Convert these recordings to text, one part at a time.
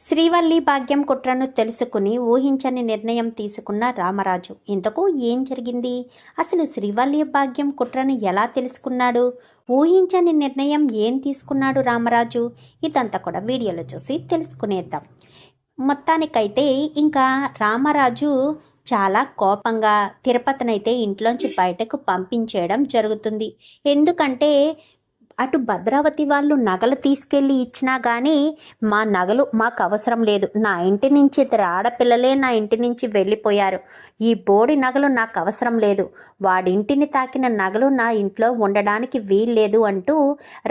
శ్రీవల్లి భాగ్యం కుట్రను తెలుసుకుని ఊహించని నిర్ణయం తీసుకున్న రామరాజు. ఇంతకు ఏం జరిగింది? అసలు శ్రీవల్లి భాగ్యం కుట్రను ఎలా తెలుసుకున్నాడు? ఊహించని నిర్ణయం ఏం తీసుకున్నాడు రామరాజు? ఇదంతా కూడా వీడియోలో చూసి తెలుసుకునేద్దాం. మొత్తానికైతే ఇంకా రామరాజు చాలా కోపంగా తిరుపతినైతే ఇంట్లోంచి బయటకు పంపించేయడం జరుగుతుంది. ఎందుకంటే అటు భద్రావతి వాళ్ళు నగలు తీసుకెళ్ళి ఇచ్చినా కానీ మా నగలు మాకు అవసరం లేదు. నా ఇంటి నుంచి ఇద్దరు ఆడపిల్లలే నా ఇంటి నుంచి వెళ్ళిపోయారు. ఈ బోడి నగలు నాకు అవసరం లేదు. వాడింటిని తాకిన నగలు నా ఇంట్లో ఉండడానికి వీల్లేదు అంటూ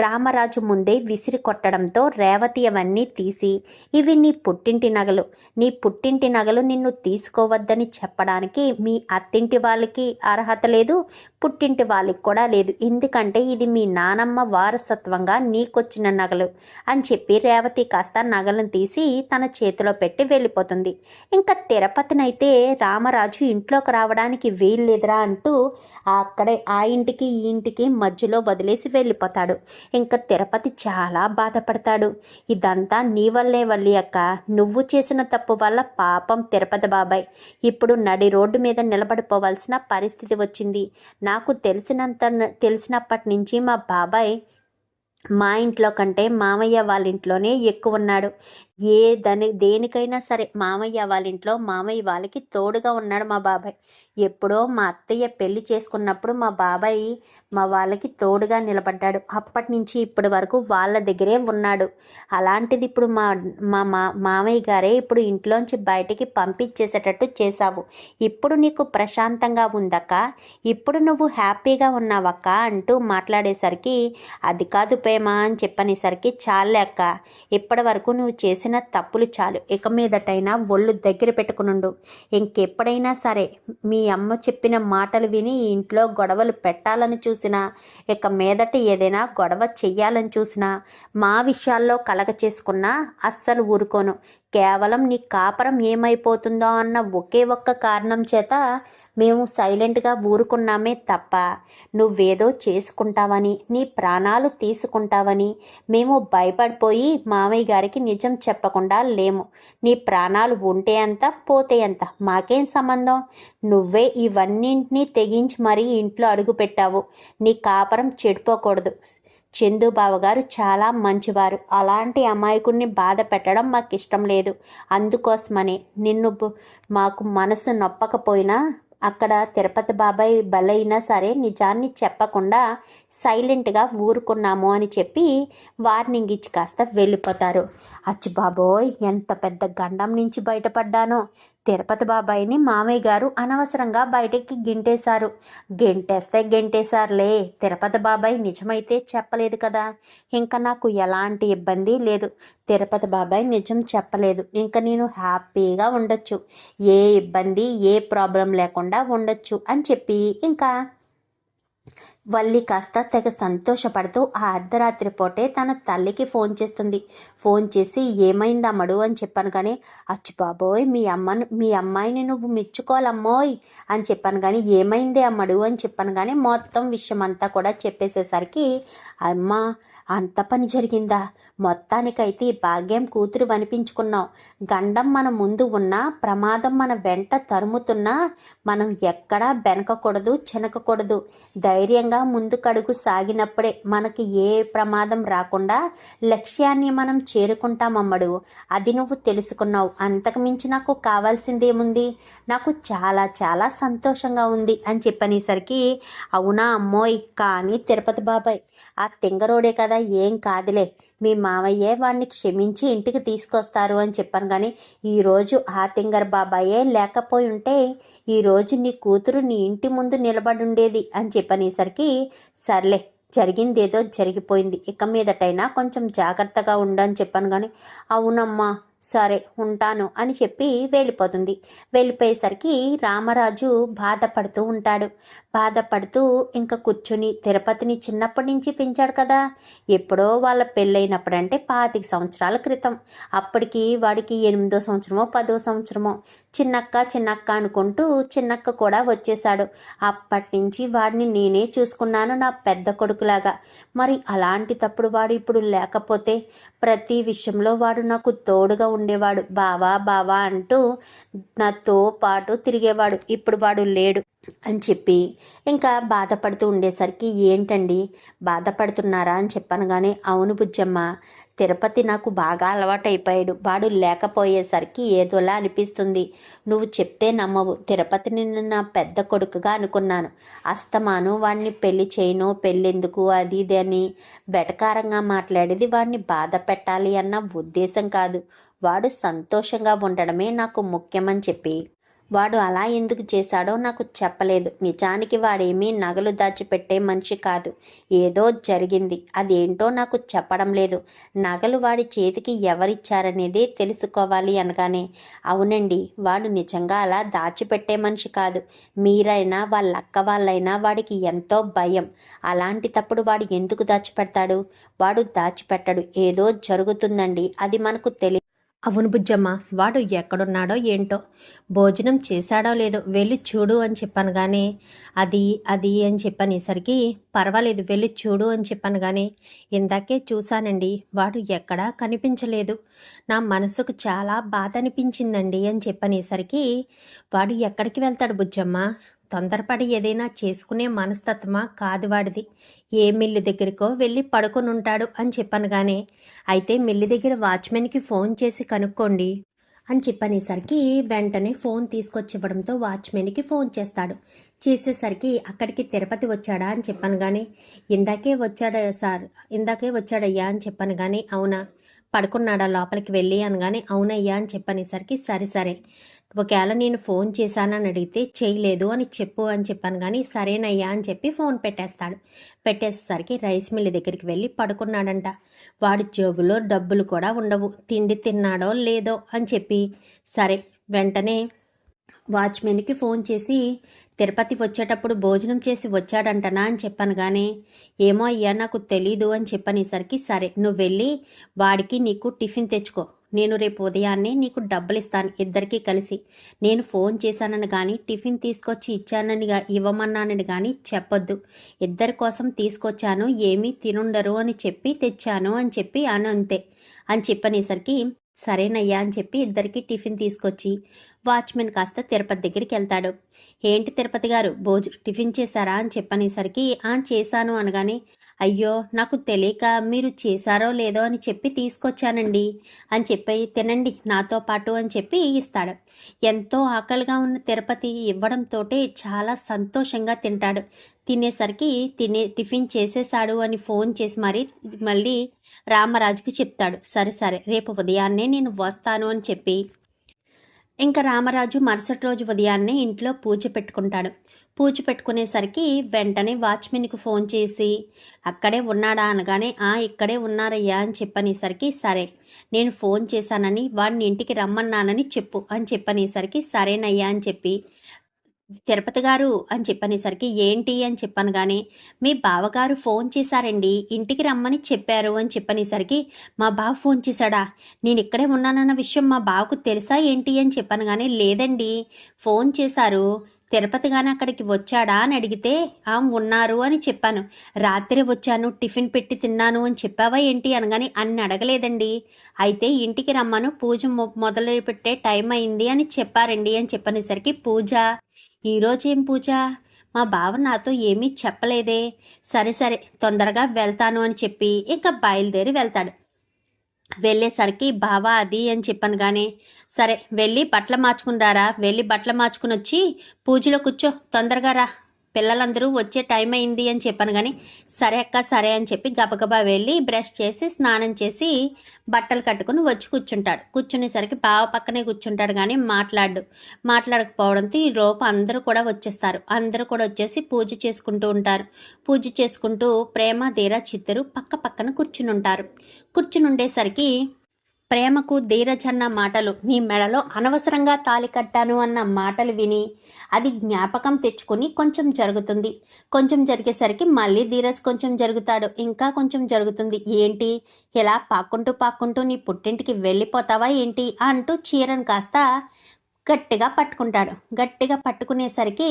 రామరాజు ముందే విసిరి కొట్టడంతో రేవతి అవన్నీ తీసి ఇవి నీ పుట్టింటి నగలు. నీ పుట్టింటి నగలు నిన్ను తీసుకోవద్దని చెప్పడానికి మీ అత్తింటి వాళ్ళకి అర్హత లేదు పుట్టింటి వాళ్ళకి కూడా లేదు. ఎందుకంటే ఇది మీ నానమ్మ వారసత్వంగా నీకొచ్చిన నగలు అని చెప్పి రేవతి కాస్త నగలను తీసి తన చేతిలో పెట్టి వెళ్ళిపోతుంది. ఇంకా తిరుపతినైతే రామరాజు ఇంట్లోకి రావడానికి వీల్లేదురా అంటూ అక్కడే ఆ ఇంటికి ఈ ఇంటికి మధ్యలో వదిలేసి వెళ్ళిపోతాడు. ఇంకా తిరుపతి చాలా బాధపడతాడు. ఇదంతా నీ వల్లే వల్లి అక్క. నువ్వు చేసిన తప్పు వల్ల పాపం తిరుపతి బాబాయ్. ఇప్పుడు నడి రోడ్డు మీద నిలబడిపోవాల్సిన పరిస్థితి వచ్చింది. నాకు తెలిసినంత తెలిసినప్పటి నుంచి మా బాబాయ్ మా ఇంట్లో కంటే మామయ్య వాళ్ళ ఇంట్లోనే ఎక్కువ ఉన్నాడు. ఏ దాని దేనికైనా సరే మామయ్య వాళ్ళ ఇంట్లో మామయ్య వాళ్ళకి తోడుగా ఉన్నాడు మా బాబాయ్. ఎప్పుడో మా అత్తయ్య పెళ్ళి చేసుకున్నప్పుడు మా బాబాయ్ మా వాళ్ళకి తోడుగా నిలబడ్డాడు. అప్పటి నుంచి ఇప్పటి వరకు వాళ్ళ దగ్గరే ఉన్నాడు. అలాంటిది ఇప్పుడు మా మా మా మామయ్య గారే ఇప్పుడు ఇంట్లోంచి బయటికి పంపించేసేటట్టు చేశావు. ఇప్పుడు నీకు ప్రశాంతంగా ఉందక్క. ఇప్పుడు నువ్వు హ్యాపీగా ఉన్నావక్క అంటూ మాట్లాడేసరికి అది కాదు ప్రేమ అని చెప్పనేసరికి చాలే అక్క. ఇప్పటి వరకు నువ్వు చేసిన తప్పులు చాలు. ఇక మీదటైనా ఒళ్ళు దగ్గర పెట్టుకునుండు. ఇంకెప్పుడైనా సరే మీ అమ్మ చెప్పిన మాటలు విని ఈ ఇంట్లో గొడవలు పెట్టాలని చూసినా ఇక మీదట ఏదైనా గొడవ చెయ్యాలని చూసినా మా విషయాల్లో కలగ చేసుకున్నా అస్సలు ఊరుకోను. కేవలం నీ కాపరం ఏమైపోతుందో అన్న ఒకే ఒక్క కారణం చేత మేము సైలెంట్గా ఊరుకున్నామే తప్ప నువ్వేదో చేసుకుంటావని నీ ప్రాణాలు తీసుకుంటావని మేము భయపడిపోయి మామయ్య గారికి నిజం చెప్పకుండా లేము. నీ ప్రాణాలు ఉంటే అంత పోతే అంత మాకేం సంబంధం? నువ్వే ఇవన్నింటినీ తెగించి మరీ ఇంట్లో అడుగుపెట్టావు. నీ కాపరం చెడిపోకూడదు. చందుబాబు గారు చాలా మంచివారు. అలాంటి అమాయకుడిని బాధ పెట్టడం మాకు ఇష్టం లేదు. అందుకోసమని నిన్ను మాకు మనసు నొప్పకపోయినా అక్కడ తిరుపతి బాబాయ్ బలైనా సరే నిజాన్ని చెప్పకుండా సైలెంట్గా ఊరుకున్నాము అని చెప్పి వార్నింగ్ ఇచ్చి కాస్త వెళ్ళిపోతారు. అచ్చు బాబోయ్ ఎంత పెద్ద గండం నుంచి బయటపడ్డానో. తిరుపతి బాబాయిని మామయ్య గారు అనవసరంగా బయటికి గెంటేశారు. గెంటేస్తే గెంటేశారులే. తిరుపతి బాబాయ్ నిజమైతే చెప్పలేదు కదా. ఇంకా నాకు ఎలాంటి ఇబ్బంది లేదు. తిరుపతి బాబాయ్ నిజం చెప్పలేదు. ఇంకా నేను హ్యాపీగా ఉండొచ్చు. ఏ ఇబ్బంది ఏ ప్రాబ్లం లేకుండా ఉండొచ్చు అని చెప్పి ఇంకా వల్లి కాస్త తెగ సంతోషపడుతూ ఆ అర్ధరాత్రి పూటే తన తల్లికి ఫోన్ చేస్తుంది. ఫోన్ చేసి ఏమైందమ్మడు అని చెప్పాను కానీ అచ్చు బాబోయ్ మీ అమ్మను మీ అమ్మాయిని నువ్వు మెచ్చుకోవాలమ్మోయ్ అని చెప్పాను కానీ ఏమైంది అమ్మడు అని చెప్పాను కానీ మొత్తం విషయం అంతా కూడా చెప్పేసేసరికి అమ్మ అంత పని జరిగిందా? మొత్తానికైతే భాగ్యం కూతురు అనిపించుకున్నాం గండం మన ముందు ఉన్నా ప్రమాదం మన వెంట తరుముతున్నా మనం ఎక్కడా బెనకకూడదు చెనకకూడదు. ధైర్యంగా ముందుకడుగు సాగినప్పుడే మనకి ఏ ప్రమాదం రాకుండా లక్ష్యాన్ని మనం చేరుకుంటామమ్మడు. అది నువ్వు తెలుసుకున్నావు. అంతకు మించి నాకు కావాల్సిందేముంది? నాకు చాలా చాలా సంతోషంగా ఉంది అని చెప్పనేసరికి అవునా అమ్మోయ్? కానీ తిరుపతి బాబాయ్ ఆ తింగరోడే కదా ఏం కాదులే. మీ మామయ్యే వాడిని క్షమించి ఇంటికి తీసుకొస్తారు అని చెప్పాను కానీ ఈరోజు ఆ తింగర్ బాబాయే లేకపోయి ఉంటే ఈరోజు నీ కూతురు నీ ఇంటి ముందు నిలబడి ఉండేది అని చెప్పనేసరికి సర్లే జరిగిందేదో జరిగిపోయింది. ఇక మీదటైనా కొంచెం జాగ్రత్తగా ఉండని చెప్పాను కానీ అవునమ్మా సరే ఉంటాను అని చెప్పి వెళ్ళిపోతుంది. వెళ్ళిపోయేసరికి రామరాజు బాధపడుతూ ఉంటాడు. బాధపడుతూ ఇంకా కూర్చుని తిరుపతిని చిన్నప్పటి నుంచి పెంచాడు కదా. ఎప్పుడో వాళ్ళ పెళ్ళైనప్పుడు అంటే పాతిక సంవత్సరాల క్రితం. అప్పటికి వాడికి ఎనిమిదో సంవత్సరమో పదో సంవత్సరమో చిన్నక్క చిన్నక్క అనుకుంటూ చిన్నక్క కూడా వచ్చేశాడు. అప్పటి నుంచి వాడిని నేనే చూసుకున్నాను నా పెద్ద కొడుకులాగా. మరి అలాంటి తప్పుడు వాడు ఇప్పుడు లేకపోతే ప్రతి విషయంలో వాడు నాకు తోడుగా ఉండేవాడు. బావా బావా అంటూ నాతో పాటు తిరిగేవాడు. ఇప్పుడు వాడు లేడు. అని చెప్పి ఇంకా బాధపడుతూ ఉండేసరికి ఏంటండి? బాధపడుతున్నారా? అని చెప్పనగానే అవును బుజ్జమ్మ తిరుపతి నాకు బాగా అలవాటైపోయాడు. వాడు లేకపోయేసరికి ఏదోలా అనిపిస్తుంది. నువ్వు చెప్తే నమ్మవు. తిరుపతిని నా పెద్ద కొడుకుగా అనుకున్నాను. అస్తమాను వాడిని పెళ్ళి చేయను పెళ్ళెందుకు? అది ఇది అని బెటకారంగా మాట్లాడేది వాడిని బాధ పెట్టాలి అన్న ఉద్దేశం కాదు. వాడు సంతోషంగా ఉండడమే నాకు ముఖ్యమని చెప్పి వాడు అలా ఎందుకు చేశాడో నాకు చెప్పలేదు. నిజానికి వాడేమీ నగలు దాచిపెట్టే మనిషి కాదు. ఏదో జరిగింది. అదేంటో నాకు చెప్పడం లేదు. నగలు వాడి చేతికి ఎవరిచ్చారనేదే తెలుసుకోవాలి అనగానే అవునండి వాడు నిజంగా అలా దాచిపెట్టే మనిషి కాదు. మీరైనా వాళ్ళ అక్క వాళ్ళైనా వాడికి ఎంతో భయం. అలాంటి తప్పుడు వాడు ఎందుకు దాచిపెడతాడు? వాడు దాచిపెట్టడు. ఏదో జరుగుతుందండి. అది మనకు తెలియదు అవును బుజ్జమ్మ వాడు ఎక్కడున్నాడో ఏంటో? భోజనం చేశాడో లేదో వెళ్ళి చూడు అని చెప్పాను కానీ అది అది అని చెప్పనేసరికి పర్వాలేదు వెళ్ళి చూడు అని చెప్పాను కానీ ఇందాకే చూశానండి వాడు ఎక్కడా కనిపించలేదు. నా మనసుకు చాలా బాధ అనిపించిందండి అని చెప్పనేసరికి వాడు ఎక్కడికి వెళ్తాడు బుజ్జమ్మ? తొందరపడి ఏదైనా చేసుకునే మనస్తత్వమా? కాదు వాడిది. ఏ మిల్లు దగ్గరికో వెళ్ళి పడుకొని ఉంటాడు అని చెప్పనగానే అయితే మిల్లు దగ్గర వాచ్మెన్కి ఫోన్ చేసి కనుక్కోండి అని చెప్పనేసరికి వెంటనే ఫోన్ తీసుకొచ్చివ్వడంతో వాచ్మెన్కి ఫోన్ చేస్తాడు. చేసేసరికి అక్కడికి తిరుపతి వచ్చాడా అని చెప్పాను కానీ ఇందాకే వచ్చాడా సార్ ఇందాకే వచ్చాడయ్యా అని చెప్పాను కానీ అవునా? పడుకున్నాడా? లోపలికి వెళ్ళి అనగానే అవునయ్యా అని చెప్పనేసరికి సరే సరే ఒకవేళ నేను ఫోన్ చేశానని అడిగితే చేయలేదు అని చెప్పు అని చెప్పాను కానీ సరేనయ్యా అని చెప్పి ఫోన్ పెట్టేస్తాడు. పెట్టేసేసరికి రైస్ మిల్ దగ్గరికి వెళ్ళి పడుకున్నాడంట. వాడి జేబులో డబ్బులు కూడా ఉండవు. తిండి తిన్నాడో లేదో అని చెప్పి సరే వెంటనే వాచ్మెన్కి ఫోన్ చేసి తిరుపతి వచ్చేటప్పుడు భోజనం చేసి వచ్చాడంటనా అని చెప్పాను కానీ ఏమో అయ్యా నాకు తెలీదు అని చెప్పనేసరికి సరే నువ్వు వెళ్ళి వాడికి నీకు టిఫిన్ తెచ్చుకో. నేను రేపు ఉదయాన్నే నీకు డబ్బులు ఇస్తాను ఇద్దరికీ కలిసి. నేను ఫోన్ చేశానని కానీ టిఫిన్ తీసుకొచ్చి ఇచ్చానని ఇవ్వమన్నానని కానీ చెప్పొద్దు. ఇద్దరి కోసం తీసుకొచ్చాను ఏమీ తినుండరు అని చెప్పి తెచ్చాను అని చెప్పి అని అంతే. అని చెప్పనేసరికి సరేనయ్యా అని చెప్పి ఇద్దరికి టిఫిన్ తీసుకొచ్చి వాచ్మెన్ కాస్త తిరుపతి దగ్గరికి వెళ్తాడు. ఏంటి తిరుపతి గారు భోజ టిఫిన్ చేశారా అని చెప్పనేసరికి ఆ చేశాను అనగానే అయ్యో నాకు తెలియక మీరు చేశారో లేదో అని చెప్పి తీసుకొచ్చానండి అని చెప్పి తినండి నాతో పాటు అని చెప్పి ఇస్తాడు. ఎంతో ఆకలిగా ఉన్న తిరుపతి ఇవ్వడంతో చాలా సంతోషంగా తింటాడు. తినేసరికి తినే టిఫిన్ చేసేసాడు అని ఫోన్ చేసి మరి మళ్ళీ రామరాజుకి చెప్తాడు. సరే సరే రేపు ఉదయాన్నే నేను వస్తాను అని చెప్పి. ఇంకా రామరాజు మరుసటి రోజు ఉదయాన్నే ఇంట్లో పూజ పెట్టుకుంటాడు. పూచి పెట్టుకునేసరికి వెంటనే వాచ్మెన్కి ఫోన్ చేసి అక్కడే ఉన్నాడా? అనగానే ఆ ఇక్కడే ఉన్నారయ్యా అని చెప్పనేసరికి సరే నేను ఫోన్ చేశానని వాడిని ఇంటికి రమ్మన్నానని చెప్పు అని చెప్పనేసరికి సరేనయ్యా అని చెప్పి తిరుపతి గారు అని చెప్పనేసరికి ఏంటి? అని చెప్పాను కానీ మీ బావగారు ఫోన్ చేశారండి ఇంటికి రమ్మని చెప్పారు అని చెప్పనేసరికి మా బావ ఫోన్ చేశాడా? నేను ఇక్కడే ఉన్నానన్న విషయం మా బావకు తెలుసా ఏంటి? అని చెప్పాను కానీ లేదండి ఫోన్ చేశారు తిరుపతి గాని అక్కడికి వచ్చాడా అని అడిగితే ఆ ఉన్నారు అని చెప్పాను. రాత్రి వచ్చాను టిఫిన్ పెట్టి తిన్నాను అని చెప్పావా ఏంటి అనగానే అన్ని అడగలేదండి. అయితే ఇంటికి రమ్మను పూజ మొ- మొదలు పెట్టే టైం అయింది అని చెప్పారండి అని చెప్పనేసరికి పూజ? ఈరోజేం పూజ? మా బావ నాతో ఏమీ చెప్పలేదే. సరే సరే తొందరగా వెళ్తాను అని చెప్పి ఇంకా బయలుదేరి వెళ్తాడు. వెళ్ళేసరికి బావా అది అని చెప్పాను కానీ సరే వెళ్ళి బట్టలు మార్చుకుని రారా వెళ్ళి బట్టలు మార్చుకుని వచ్చి పూజలో కూర్చో తొందరగా రా పిల్లలందరూ వచ్చే టైం అయింది అని చెప్పాను కానీ సరే అక్క సరే అని చెప్పి గబగబా వెళ్ళి బ్రష్ చేసి స్నానం చేసి బట్టలు కట్టుకుని వచ్చి కూర్చుంటాడు. కూర్చునేసరికి బావ పక్కనే కూర్చుంటాడు కానీ మాట్లాడు. మాట్లాడకపోవడంతో ఈ లోపు అందరూ కూడా వచ్చేస్తారు. అందరూ కూడా వచ్చేసి పూజ చేసుకుంటూ ఉంటారు. పూజ చేసుకుంటూ ప్రేమ ధీర చిత్తరు పక్క పక్కన కూర్చుని ఉంటారు. కూర్చుని ఉండేసరికి ప్రేమకు ధీరజ్ అన్న మాటలు నీ మెడలో అనవసరంగా తాలి కట్టాను అన్న మాటలు విని అది జ్ఞాపకం తెచ్చుకొని కొంచెం జరుగుతుంది. కొంచెం జరిగేసరికి మళ్ళీ ధీరజ్ కొంచెం జరుగుతాడు. ఇంకా కొంచెం జరుగుతుంది. ఏంటి? ఇలా పాక్కుంటూ పాక్కుంటూ నీ పుట్టింటికి వెళ్ళిపోతావా ఏంటి? అంటూ చీరను కాస్త గట్టిగా పట్టుకుంటాడు. గట్టిగా పట్టుకునేసరికి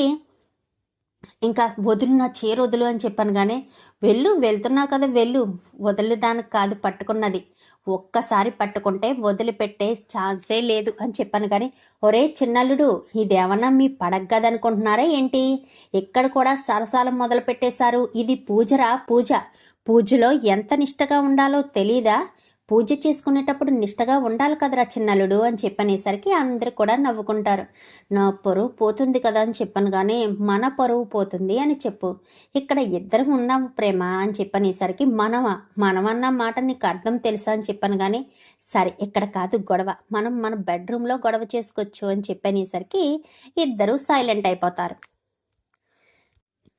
ఇంకా వదులు నా చీర వదులు అని చెప్పాను కానీ వెళ్ళు వెళ్తున్నావు కదా వెళ్ళు వదలడానికి కాదు పట్టుకున్నది. ఒక్కసారి పట్టుకుంటే వదిలిపెట్టే ఛాన్సే లేదు అని చెప్పాను కానీ ఒరే చిన్నల్లుడు ఇదేమన్నా మీ పడగ్గదనుకుంటున్నారా ఏంటి? ఇక్కడ కూడా సరసాలు మొదలు పెట్టేశారు ఇది పూజరా పూజ. పూజలో ఎంత నిష్టగా ఉండాలో తెలీదా? పూజ చేసుకునేటప్పుడు నిష్టగా ఉండాలి కదరా చిన్నలుడు అని చెప్పనేసరికి అందరు కూడా నవ్వుకుంటారు. నా పరువు పోతుంది కదా అని చెప్పను కానీ మన పరువు పోతుంది అని చెప్పు. ఇక్కడ ఇద్దరం ఉన్నాం ప్రేమ అని చెప్పనేసరికి మనమా? మనమన్న మాట నీకు అర్థం తెలుసా అని చెప్పాను కానీ సరే ఇక్కడ కాదు గొడవ. మనం మన బెడ్రూమ్లో గొడవ చేసుకోవచ్చు అని చెప్పనేసరికి ఇద్దరు సైలెంట్ అయిపోతారు.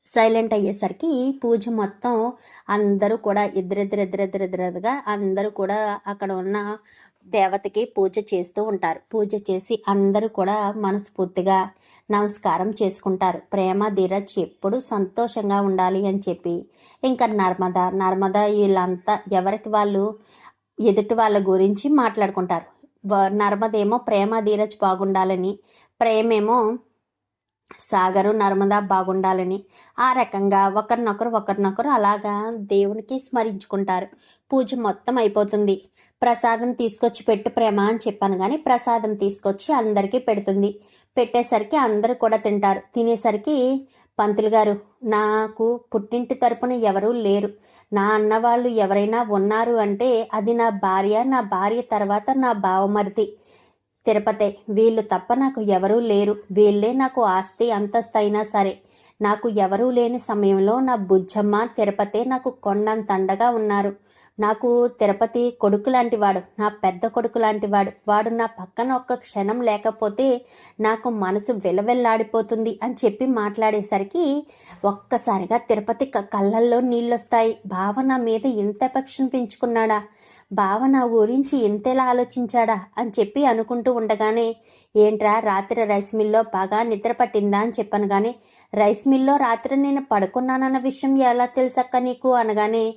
సైలెంట్ అయ్యేసరికి పూజ మొత్తం అందరూ కూడా ఇద్దరిద్దరిద్దరిద్దరిద్దరుగా అందరూ కూడా అక్కడ ఉన్న దేవతకి పూజ చేస్తూ ఉంటారు. పూజ చేసి అందరూ కూడా మనస్ఫూర్తిగా నమస్కారం చేసుకుంటారు. ప్రేమ ధీరజ్ ఎప్పుడు సంతోషంగా ఉండాలి అని చెప్పి. ఇంకా నర్మద నర్మద వీళ్ళంతా ఎవరికి వాళ్ళు ఎదుటి వాళ్ళ గురించి మాట్లాడుకుంటారు. నర్మదేమో ప్రేమ ధీరజ్ బాగుండాలని ప్రేమేమో సాగరు నర్మదా బాగుండాలని ఆ రకంగా ఒకరినొకరు ఒకరినొకరు అలాగా దేవునికి స్మరించుకుంటారు. పూజ మొత్తం అయిపోతుంది. ప్రసాదం తీసుకొచ్చి పెట్టు ప్రేమ అని చెప్పాను కానీ ప్రసాదం తీసుకొచ్చి అందరికీ పెడుతుంది. పెట్టేసరికి అందరూ కూడా తింటారు. తినేసరికి పంతులు గారు నాకు పుట్టింటి తరపున ఎవరూ లేరు. నా అన్నవాళ్ళు ఎవరైనా ఉన్నారు అంటే అది నా భార్య నా భార్య తర్వాత నా బావమరిది. తిరుపతే. వీళ్ళు తప్ప నాకు ఎవరూ లేరు. వీళ్ళే నాకు ఆస్తి అంతస్తు అయినా సరే. నాకు ఎవరూ లేని సమయంలో నా బుజ్జమ్మ తిరుపతే నాకు కొండంతండగా ఉన్నారు. నాకు తిరుపతి కొడుకు లాంటివాడు నా పెద్ద కొడుకు లాంటివాడు వాడు నా పక్కన ఒక్క క్షణం లేకపోతే నాకు మనసు వెలవెల్లాడిపోతుంది అని చెప్పి మాట్లాడేసరికి ఒక్కసారిగా తిరుపతి క- కళ్ళల్లో నీళ్ళొస్తాయి. భావన నా మీద ఇంత పక్షం పెంచుకున్నాడా? బావ నా గురించి ఇంతేలా ఆలోచించాడా అని చెప్పి అనుకుంటూ ఉండగానే ఏంట్రా రాత్రి రైస్ మిల్లో బాగా నిద్ర పట్టిందా? అని చెప్పాను కానీ రైస్ మిల్లో రాత్రి నేను పడుకున్నానన్న విషయం ఎలా తెలుసక్క నీకు? అనగానే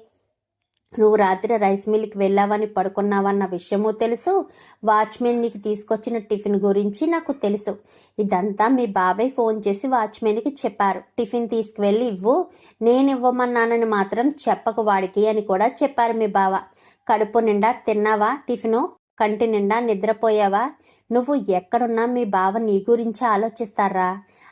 నువ్వు రాత్రి రైస్ మిల్కి వెళ్ళావని పడుకున్నావన్న విషయము తెలుసు. వాచ్మెన్ నీకు తీసుకొచ్చిన టిఫిన్ గురించి నాకు తెలుసు. ఇదంతా మీ బాబాయ్ ఫోన్ చేసి వాచ్మెన్కి చెప్పారు. టిఫిన్ తీసుకువెళ్ళి ఇవ్వు. నేను ఇవ్వమన్నానని మాత్రం చెప్పకు వాడికి అని కూడా చెప్పారు మీ బావ. కడుపు నిండా తిన్నావా? టిఫిను? కంటి నిండా నిద్రపోయావా? నువ్వు ఎక్కడున్నా మీ బావ నీ గురించి ఆలోచిస్తారా?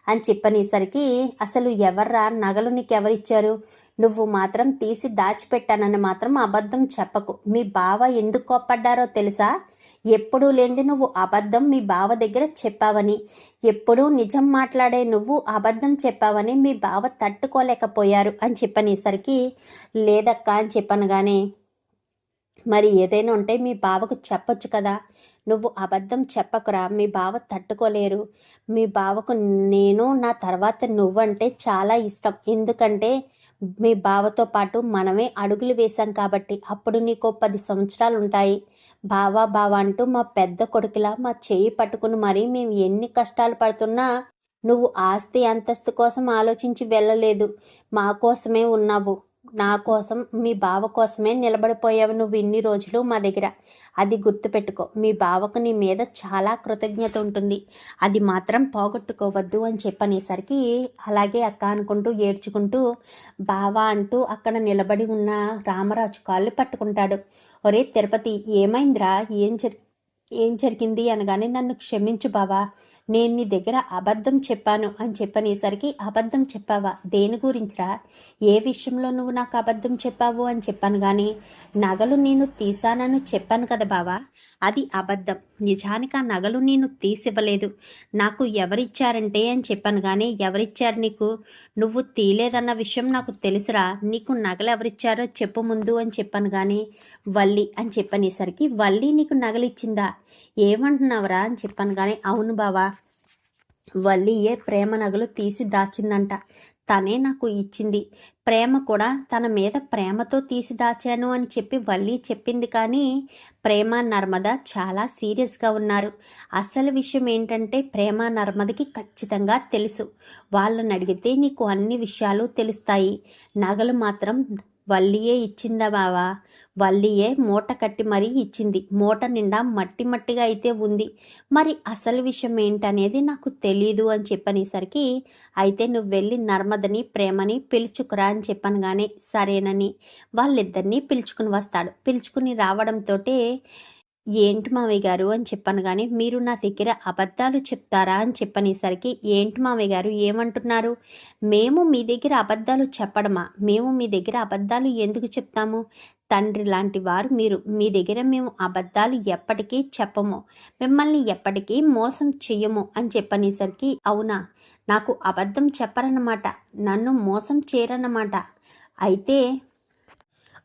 అని చెప్పనేసరికి అసలు ఎవర్రా నగలు నీకెవరిచ్చారు? నువ్వు మాత్రం తీసి దాచిపెట్టానని మాత్రం అబద్ధం చెప్పకు. మీ బావ ఎందుకు కోప్పడ్డారో తెలుసా? ఎప్పుడూ లేనిది నువ్వు అబద్ధం మీ బావ దగ్గర చెప్పావని. ఎప్పుడూ నిజం మాట్లాడే నువ్వు అబద్ధం చెప్పావని మీ బావ తట్టుకోలేకపోయారు అని చెప్పనేసరికి లేదక్క అని చెప్పనగానే మరి ఏదైనా ఉంటే మీ బావకు చెప్పొచ్చు కదా. నువ్వు అబద్ధం చెప్పకురా. మీ బావ తట్టుకోలేరు. మీ బావకు నేను నా తర్వాత నువ్వంటే చాలా ఇష్టం. ఎందుకంటే మీ బావతో పాటు మనమే అడుగులు వేశాం కాబట్టి అప్పుడు నీకు పది సంవత్సరాలు ఉంటాయి. బావా బావ అంటూ మా పెద్ద కొడుకులా మా చేయి పట్టుకుని మరీ మేము ఎన్ని కష్టాలు పడుతున్నా నువ్వు ఆస్తి అంతస్తు కోసం ఆలోచించి వెళ్ళలేదు. మా కోసమే ఉన్నావు. నా కోసం మీ బావ కోసమే నిలబడిపోయావు నువ్వు ఇన్ని రోజులు మా దగ్గర. అది గుర్తుపెట్టుకో మీ బావకు నీ మీద చాలా కృతజ్ఞత ఉంటుంది. అది మాత్రం పోగొట్టుకోవద్దు అని చెప్పనేసరికి అలాగే అక్క అనుకుంటూ ఏడ్చుకుంటూ బావా అంటూ అక్కడ నిలబడి ఉన్న రామరాజు కాళ్ళు పట్టుకుంటాడు. ఒరే తిరుపతి ఏమైందిరా? ఏం జరి ఏం జరిగింది అనగానే నన్ను క్షమించు బావా. నేను నీ దగ్గర అబద్ధం చెప్పాను అని చెప్పనేసరికి అబద్ధం చెప్పావా? దేని గురించిరా? ఏ విషయంలో నువ్వు నాకు అబద్ధం చెప్పావు? అని చెప్పాను కానీ నగలు నేను తీసానని చెప్పాను కదా బావా. అది అబద్ధం. నిజానికి ఆ నగలు నేను తీసివ్వలేదు. నాకు ఎవరిచ్చారంటే అని చెప్పాను కానీ ఎవరిచ్చారు నీకు? నువ్వు తీలేదన్న విషయం నాకు తెలుసురా. నీకు నగలు ఎవరిచ్చారో చెప్పు ముందు అని చెప్పాను కానీ వల్లి అని చెప్పనేసరికి వల్లి నీకు నగలిచ్చిందా? ఏమంటున్నావురా అని చెప్పాను కానీ అవును బావా. వల్లియే ప్రేమ నగలు తీసి దాచిందంట. తనే నాకు ఇచ్చింది. ప్రేమ కూడా తన మీద ప్రేమతో తీసి దాచాను అని చెప్పి వల్లి చెప్పింది కానీ ప్రేమ నర్మద చాలా సీరియస్గా ఉన్నారు. అసలు విషయం ఏంటంటే ప్రేమ నర్మదకి ఖచ్చితంగా తెలుసు. వాళ్ళని అడిగితే నీకు అన్ని విషయాలు తెలుస్తాయి. నగలు మాత్రం వల్లియే ఇచ్చిందా బావా? వల్లియే మూట కట్టి మరీ ఇచ్చింది. మూట నిండా మట్టి మట్టిగా అయితే ఉంది. మరి అసలు విషయం ఏంటనేది నాకు తెలీదు అని చెప్పనేసరికి అయితే నువ్వు వెళ్ళి నర్మదని ప్రేమని పిలుచుకురా అని చెప్పాను సరేనని వాళ్ళిద్దరినీ పిలుచుకుని వస్తాడు. పిలుచుకుని రావడంతో ఏంటి మామయ్య గారు అని చెప్పాను కానీ మీరు నా దగ్గర అబద్ధాలు చెప్తారా అని చెప్పనేసరికి ఏంటి మామయ్య గారు ఏమంటున్నారు? మేము మీ దగ్గర అబద్ధాలు చెప్పడమా? మేము మీ దగ్గర అబద్ధాలు ఎందుకు చెప్తాము? తండ్రి లాంటి వారు మీరు మీ దగ్గర మేము అబద్ధాలు ఎప్పటికీ చెప్పము. మిమ్మల్ని ఎప్పటికీ మోసం చెయ్యము అని చెప్పనేసరికి అవునా? నాకు అబద్ధం చెప్పరన్నమాట. నన్ను మోసం చేయరన్నమాట. అయితే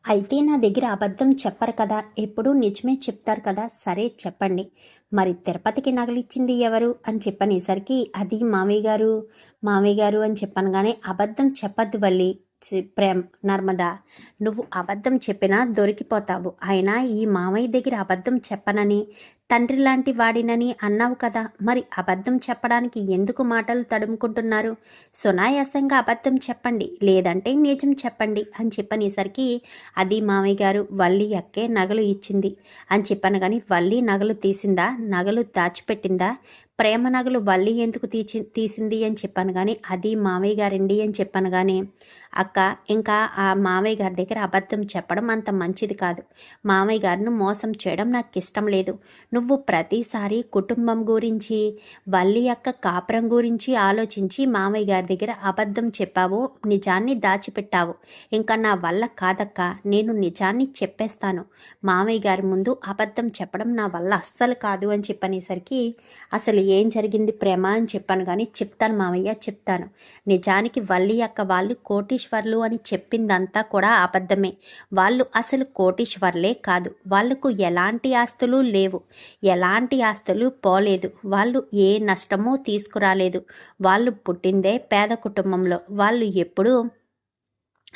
అయితే నా దగ్గర అబద్ధం చెప్పరు కదా. ఎప్పుడూ నిజమే చెప్తారు కదా. సరే చెప్పండి. మరి తిరుపతికి నగలిచ్చింది ఎవరు? అని చెప్పనేసరికి అది మామయ్య గారు. మామయ్య గారు అని చెప్పాను కానీ అబద్ధం చెప్పద్దు వల్లి ప్రేమ్ నర్మదా నువ్వు అబద్ధం చెప్పినా దొరికిపోతావు. అయినా ఈ మామయ్య దగ్గర అబద్ధం చెప్పనని తండ్రి లాంటి వాడినని అన్నావు కదా. మరి అబద్ధం చెప్పడానికి ఎందుకు మాటలు తడుముకుంటున్నారు? సునాయాసంగా అబద్ధం చెప్పండి. లేదంటే నిజం చెప్పండి అని చెప్పనేసరికి అది మామయ్య గారు వల్లి అక్కే నగలు ఇచ్చింది అని చెప్పాను కానీ వల్లి నగలు తీసిందా? నగలు దాచిపెట్టిందా? ప్రేమ నగలు వల్లి ఎందుకు తీసి తీసింది అని చెప్పాను కానీ అది మామయ్య గారండి అని చెప్పాను కానీ అక్క ఇంకా ఆ మామయ్య గారి దగ్గర అబద్ధం చెప్పడం అంత మంచిది కాదు. మామయ్య గారిని మోసం చేయడం నాకు ఇష్టం లేదు. నువ్వు ప్రతిసారి కుటుంబం గురించి వల్లి యొక్క కాపురం గురించి ఆలోచించి మామయ్య గారి దగ్గర అబద్ధం చెప్పావు నిజాన్ని దాచిపెట్టావు ఇంకా నా వల్ల కాదక్క నేను నిజాన్ని చెప్పేస్తాను. మామయ్య గారి ముందు అబద్ధం చెప్పడం నా వల్ల అస్సలు కాదు అని చెప్పనేసరికి అసలు ఏం జరిగింది ప్రేమ అని చెప్పాను కానీ చెప్తాను మామయ్య చెప్తాను. నిజానికి వల్లి యొక్క వాళ్ళు కోటి కోటీశ్వర్లు అని చెప్పిందంతా కూడా అబద్ధమే. వాళ్ళు అసలు కోటీశ్వర్లే కాదు. వాళ్ళకు ఎలాంటి ఆస్తులు లేవు. ఎలాంటి ఆస్తులు పోలేదు. వాళ్ళు ఏ నష్టమూ తీసుకురాలేదు. వాళ్ళు పుట్టిందే పేద కుటుంబంలో. వాళ్ళు ఎప్పుడూ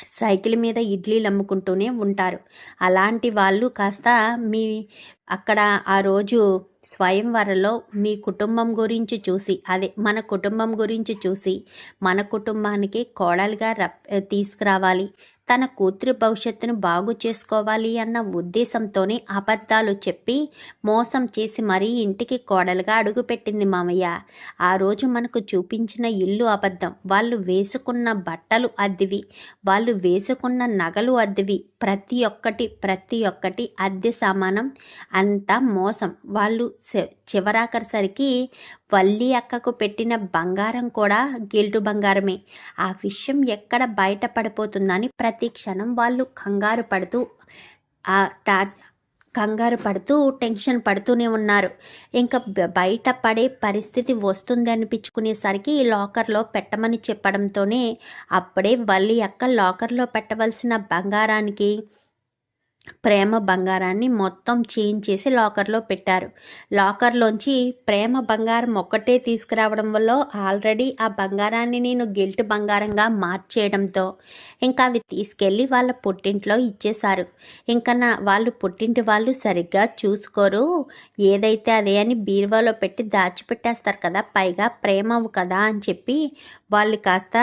సైకిల్ మీద ఇడ్లీలు అమ్ముకుంటూనే ఉంటారు. అలాంటి వాళ్ళు కాస్త మీ అక్కడ ఆ రోజు స్వయంవరంలో మీ కుటుంబం గురించి చూసి అదే మన కుటుంబం గురించి చూసి మన కుటుంబానికి కోడలుగా రప్ తీసుకురావాలి. తన కూతురు భవిష్యత్తును బాగు చేసుకోవాలి అన్న ఉద్దేశంతోనే అబద్ధాలు చెప్పి మోసం చేసి మరీ ఇంటికి కోడలుగా అడుగుపెట్టింది మామయ్య. ఆ రోజు మనకు చూపించిన ఇల్లు అబద్ధం. వాళ్ళు వేసుకున్న బట్టలు అద్దెవి. వాళ్ళు వేసుకున్న నగలు అద్దెవి. ప్రతి ఒక్కటి ప్రతి ఒక్కటి అద్దె సామానం అంతా మోసం. వాళ్ళు చివరాకరిసరికి వల్లి అక్కకు పెట్టిన బంగారం కూడా గిల్టు బంగారమే. ఆ విషయం ఎక్కడ బయటపడిపోతుందని ప్రతి క్షణం వాళ్ళు కంగారు పడుతూ ఆ టా కంగారు పడుతూ టెన్షన్ పడుతూనే ఉన్నారు. ఇంకా బయట పడే పరిస్థితి వస్తుంది అనిపించుకునేసరికి లాకర్లో పెట్టమని చెప్పడంతోనే అప్పుడే వల్లి అక్క లాకర్లో పెట్టవలసిన బంగారానికి ప్రేమ బంగారాన్ని మొత్తం చేంజ్ చేసి లాకర్లో పెట్టారు. లాకర్లోంచి ప్రేమ బంగారం ఒక్కటే తీసుకురావడం వల్ల ఆల్రెడీ ఆ బంగారాన్ని నేను గిల్ట్ బంగారంగా మార్చేయడంతో ఇంకా అవి తీసుకెళ్ళి వాళ్ళ పుట్టింట్లో ఇచ్చేశారు. ఇంకా నా వాళ్ళు పుట్టింటి వాళ్ళు సరిగ్గా చూసుకోరు. ఏదైతే అదే అని బీరువాలో పెట్టి దాచిపెట్టేస్తారు కదా పైగా ప్రేమవు కదా అని చెప్పి వాళ్ళు కాస్త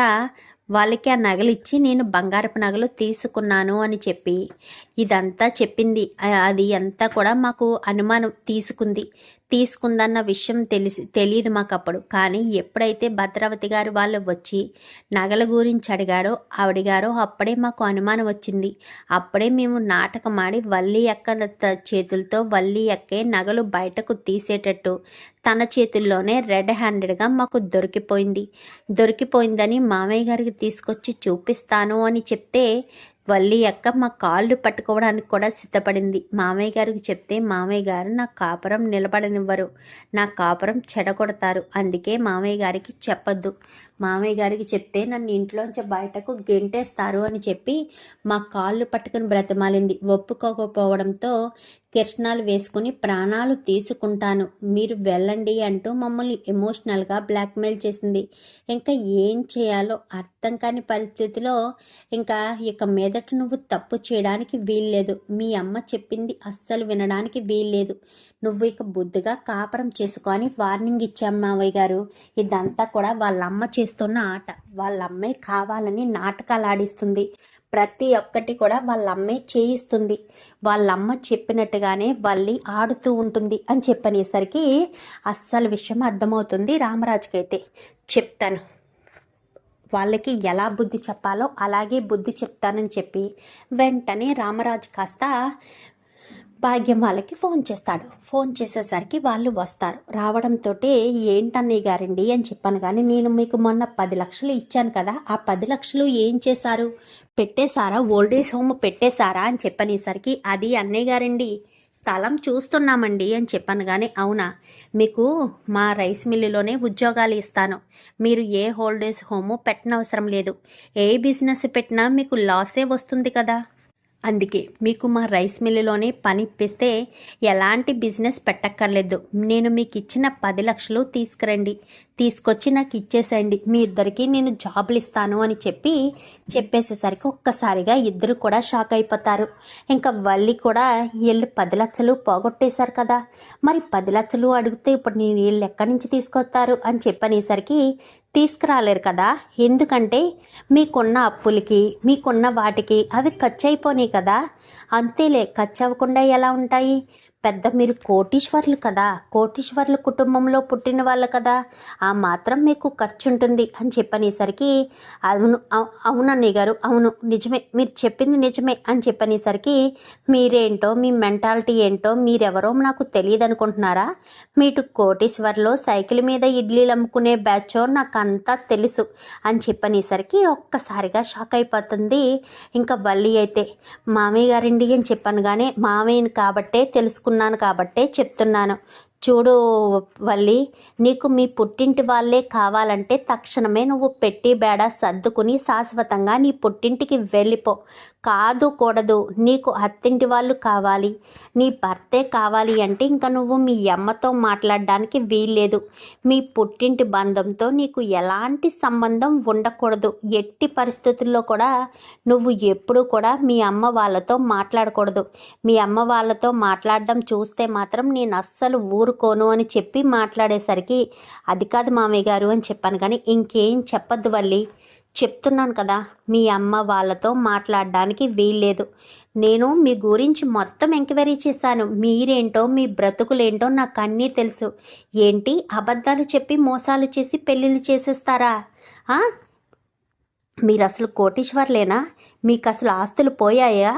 వాళ్ళకి ఆ నగలు ఇచ్చి నేను బంగారపు నగలు తీసుకున్నాను అని చెప్పి ఇదంతా చెప్పింది. అది అంతా కూడా మాకు అనుమానం తీసుకుంది. తీసుకుందన్న విషయం తెలిసి తెలియదు మాకు అప్పుడు కానీ ఎప్పుడైతే భద్రావతి గారు వాళ్ళు వచ్చి నగల గురించి అడిగాడో అడిగారో అప్పుడే మాకు అనుమానం వచ్చింది. అప్పుడే మేము నాటకమాడి వల్లి అక్క త- చేతులతో వల్లి అక్కే నగలు బయటకు తీసేటట్టు తన చేతుల్లోనే రెడ్ హ్యాండెడ్గా మాకు దొరికిపోయింది. దొరికిపోయిందని మామయ్య గారికి తీసుకొచ్చి చూపిస్తాను అని చెప్తే వల్లి అక్క మా కాళ్ళు పట్టుకోవడానికి కూడా సిద్ధపడింది. మామయ్య గారికి చెప్తే మామయ్య గారు నా కాపురం నిలబడనివ్వరు. నా కాపురం చెడగొడతారు. అందుకే మామయ్య గారికి చెప్పొద్దు. మామయ్య గారికి చెప్తే నన్ను ఇంట్లోంచి బయటకు గెంటేస్తారు అని చెప్పి మా కాళ్ళు పట్టుకుని బ్రతమాలింది. ఒప్పుకోకపోవడంతో కిరణాలు వేసుకుని ప్రాణాలు తీసుకుంటాను. మీరు వెళ్ళండి అంటూ మమ్మల్ని ఎమోషనల్గా బ్లాక్మెయిల్ చేసింది. ఇంకా ఏం చేయాలో అర్థం కాని పరిస్థితిలో ఇంకా ఇక మీదట నువ్వు తప్పు చేయడానికి వీల్లేదు. మీ అమ్మ చెప్పింది అస్సలు వినడానికి వీల్లేదు. నువ్వు ఇక బుద్ధిగా కాపురం చేసుకొని వార్నింగ్ ఇచ్చాం మావయ్య గారు. ఇదంతా కూడా వాళ్ళ అమ్మ చేస్తున్న ఆట. వాళ్ళ అమ్మాయి కావాలని నాటకాలు ఆడిస్తుంది ప్రతి ఒక్కటి కూడా వాళ్ళ అమ్మే చేయిస్తుంది. వాళ్ళ అమ్మ చెప్పినట్టుగానే వల్లి ఆడుతూ ఉంటుంది అని చెప్పనేసరికి అస్సలు విషయం అర్థమవుతుంది రామరాజుకి అయితే చెప్తాను. వాళ్ళకి ఎలా బుద్ధి చెప్పాలో అలాగే బుద్ధి చెప్తానని చెప్పి వెంటనే రామరాజు కాస్త భాగ్యం వాళ్ళకి ఫోన్ చేస్తాడు. ఫోన్ చేసేసరికి వాళ్ళు వస్తారు. రావడంతో ఏంటన్నయ్య గారండి? అని చెప్పాను. కానీ నేను మీకు మొన్న పది లక్షలు ఇచ్చాను కదా ఆ పది లక్షలు ఏం చేశారు? పెట్టేశారా? ఓల్డేజ్ హోమ్ పెట్టేశారా? అని చెప్పనేసరికి అది అన్నయ్య గారండి స్థలం చూస్తున్నామండి అని చెప్పాను. కానీ అవునా? మీకు మా రైస్ మిల్లులోనే ఉద్యోగాలు ఇస్తాను. మీరు ఏ హోల్డేజ్ హోము పెట్టనవసరం లేదు. ఏ బిజినెస్ పెట్టినా మీకు లాసే వస్తుంది కదా. అందుకే మీకు మా రైస్ మిల్లులోనే పని ఇప్పిస్తే ఎలాంటి బిజినెస్ పెట్టక్కర్లేదు. నేను మీకు ఇచ్చిన పది లక్షలు తీసుకురండి. తీసుకొచ్చి నాకు ఇచ్చేసేయండి. మీ ఇద్దరికి నేను జాబులు ఇస్తాను అని చెప్పి చెప్పేసేసరికి ఒక్కసారిగా ఇద్దరు కూడా షాక్ అయిపోతారు. ఇంకా వల్లి కూడా వీళ్ళు పది లక్షలు పోగొట్టేశారు కదా. మరి పది లక్షలు అడిగితే ఇప్పుడు నేను వీళ్ళు ఎక్కడి నుంచి తీసుకొస్తారు అని చెప్పనేసరికి తీసుకురాలేరు కదా? ఎందుకంటే మీకున్న అప్పులకి మీకున్న వాటికి అవి ఖర్చు అయిపోయినాయి కదా? అంతేలే ఖర్చు అవ్వకుండా ఎలా ఉంటాయి? పెద్ద మీరు కోటీశ్వర్లు కదా. కోటీశ్వర్ల కుటుంబంలో పుట్టిన వాళ్ళు కదా. ఆ మాత్రం మీకు ఖర్చు ఉంటుంది అని చెప్పనేసరికి అవును అవు- అవునన్నయ్య గారు అవును నిజమే మీరు చెప్పింది నిజమే అని చెప్పనేసరికి మీరేంటో మీ మెంటాలిటీ ఏంటో మీరెవరో నాకు తెలియదు అనుకుంటున్నారా మీటు కోటీశ్వర్లో సైకిల్ మీద ఇడ్లీలు అమ్ముకునే బ్యాచో నాకు అంతా తెలుసు అని చెప్పనేసరికి ఒక్కసారిగా షాక్ అయిపోతుంది. ఇంకా బల్లి అయితే మామయ్య గారండి అని చెప్పాను కానీ మామయ్యని కాబట్టే తెలుసుకున్నాను కాబట్టే చెప్తున్నాను. చూడు వల్లి నీకు మీ పుట్టింటి వాళ్ళే కావాలంటే తక్షణమే నువ్వు పెట్టి బేడ సర్దుకుని శాశ్వతంగా నీ పుట్టింటికి వెళ్ళిపో. కాదు కూడదు. నీకు అత్తింటి వాళ్ళు కావాలి. నీ భర్తే కావాలి అంటే ఇంకా నువ్వు మీ అమ్మతో మాట్లాడడానికి వీల్లేదు. మీ పుట్టింటి బంధంతో నీకు ఎలాంటి సంబంధం ఉండకూడదు. ఎట్టి పరిస్థితుల్లో కూడా నువ్వు ఎప్పుడు కూడా మీ అమ్మ వాళ్ళతో మాట్లాడకూడదు. మీ అమ్మ వాళ్ళతో మాట్లాడడం చూస్తే మాత్రం నేను అస్సలు ఊరుకోను అని చెప్పి మాట్లాడేసరికి అది కాదు మామయ్య గారు అని చెప్పాను. కానీ ఇంకేం చెప్పద్దు వల్లి. చెప్తున్నాను కదా మీ అమ్మ వాళ్ళతో మాట్లాడడానికి వీల్లేదు. నేను మీ గురించి మొత్తం ఎంక్వైరీ చేశాను. మీరేంటో మీ బ్రతుకులేంటో నాకు అన్నీ తెలుసు. ఏంటి? అబద్ధాలు చెప్పి మోసాలు చేసి పెళ్ళిళ్ళు చేసేస్తారా? మీరు అసలు కోటీశ్వర్లేనా? మీకు అసలు ఆస్తులు పోయాయా?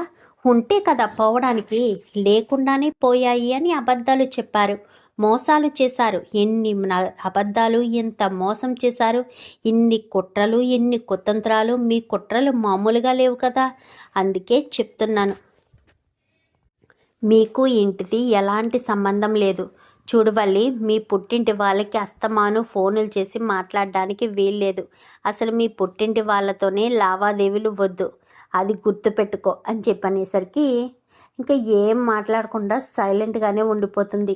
ఉంటే కదా పోవడానికి లేకుండానే పోయాయి అని అబద్ధాలు చెప్పారు. మోసాలు చేశారు. ఎన్ని అబద్ధాలు ఎంత మోసం చేశారు? ఇన్ని కుట్రలు ఎన్ని కుతంత్రాలు? మీ కుట్రలు మామూలుగా లేవు కదా? అందుకే చెప్తున్నాను. మీకు ఇంటిది ఎలాంటి సంబంధం లేదు. చూడవల్లి మీ పుట్టింటి వాళ్ళకి అస్తమాను ఫోనులు చేసి మాట్లాడడానికి వీల్లేదు అసలు మీ పుట్టింటి వాళ్ళతోనే లావాదేవీలు వద్దు. అది గుర్తుపెట్టుకో అని చెప్పనేసరికి ఇంకా ఏం మాట్లాడకుండా సైలెంట్గానే ఉండిపోతుంది.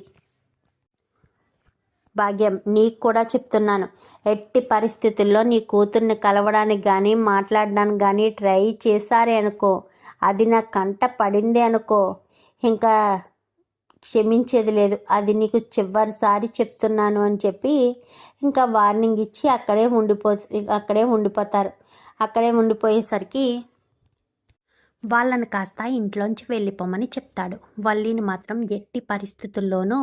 భాగ్యం నీకు కూడా చెప్తున్నాను. ఎట్టి పరిస్థితుల్లో నీ కూతుర్ని కలవడానికి కానీ మాట్లాడడానికి కానీ ట్రై చేశారే అనుకో. అది నా కంట పడింది అనుకో. ఇంకా క్షమించేది లేదు. అది నీకు చివరిసారి చెప్తున్నాను అని చెప్పి ఇంకా వార్నింగ్ ఇచ్చి అక్కడే ఉండిపో అక్కడే ఉండిపోతారు. అక్కడే ఉండిపోయేసరికి వాళ్ళని కాస్త ఇంట్లోంచి వెళ్ళిపోమని చెప్తాడు. వల్లిని మాత్రం ఎట్టి పరిస్థితుల్లోనూ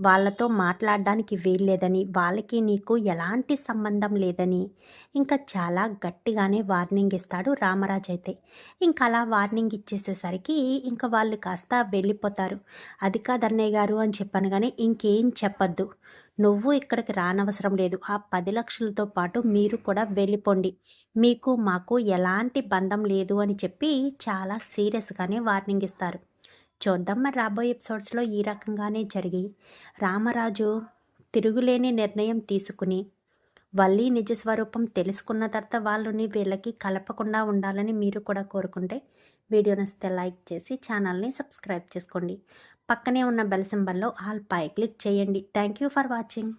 వాళ్ళతో మాట్లాడడానికి వీల్లేదని వాళ్ళకి నీకు ఎలాంటి సంబంధం లేదని ఇంకా చాలా గట్టిగానే వార్నింగ్ ఇస్తాడు రామరాజ్ అయితే. ఇంకా అలా వార్నింగ్ ఇచ్చేసేసరికి ఇంకా వాళ్ళు కాస్త వెళ్ళిపోతారు. అది కాదన్నయ్య గారు అని చెప్పాను కానీ ఇంకేం చెప్పద్దు. నువ్వు ఇక్కడికి రానవసరం లేదు. ఆ పది లక్షలతో పాటు మీరు కూడా వెళ్ళిపోండి. మీకు మాకు ఎలాంటి బంధం లేదు అని చెప్పి చాలా సీరియస్గానే వార్నింగ్ ఇస్తారు. చూద్దాం. మరి రాబోయే ఎపిసోడ్స్లో ఈ రకంగానే జరిగి రామరాజు తిరుగులేని నిర్ణయం తీసుకుని వల్లి నిజ స్వరూపం తెలుసుకున్న తర్వాత వాళ్ళని వీళ్ళకి కలపకుండా ఉండాలని మీరు కూడా కోరుకుంటే వీడియో నచ్చితే లైక్ చేసి ఛానల్ని సబ్స్క్రైబ్ చేసుకోండి. పక్కనే ఉన్న బెల్ సింబల్లో ఆల్ పై క్లిక్ చేయండి. Thank you for watching.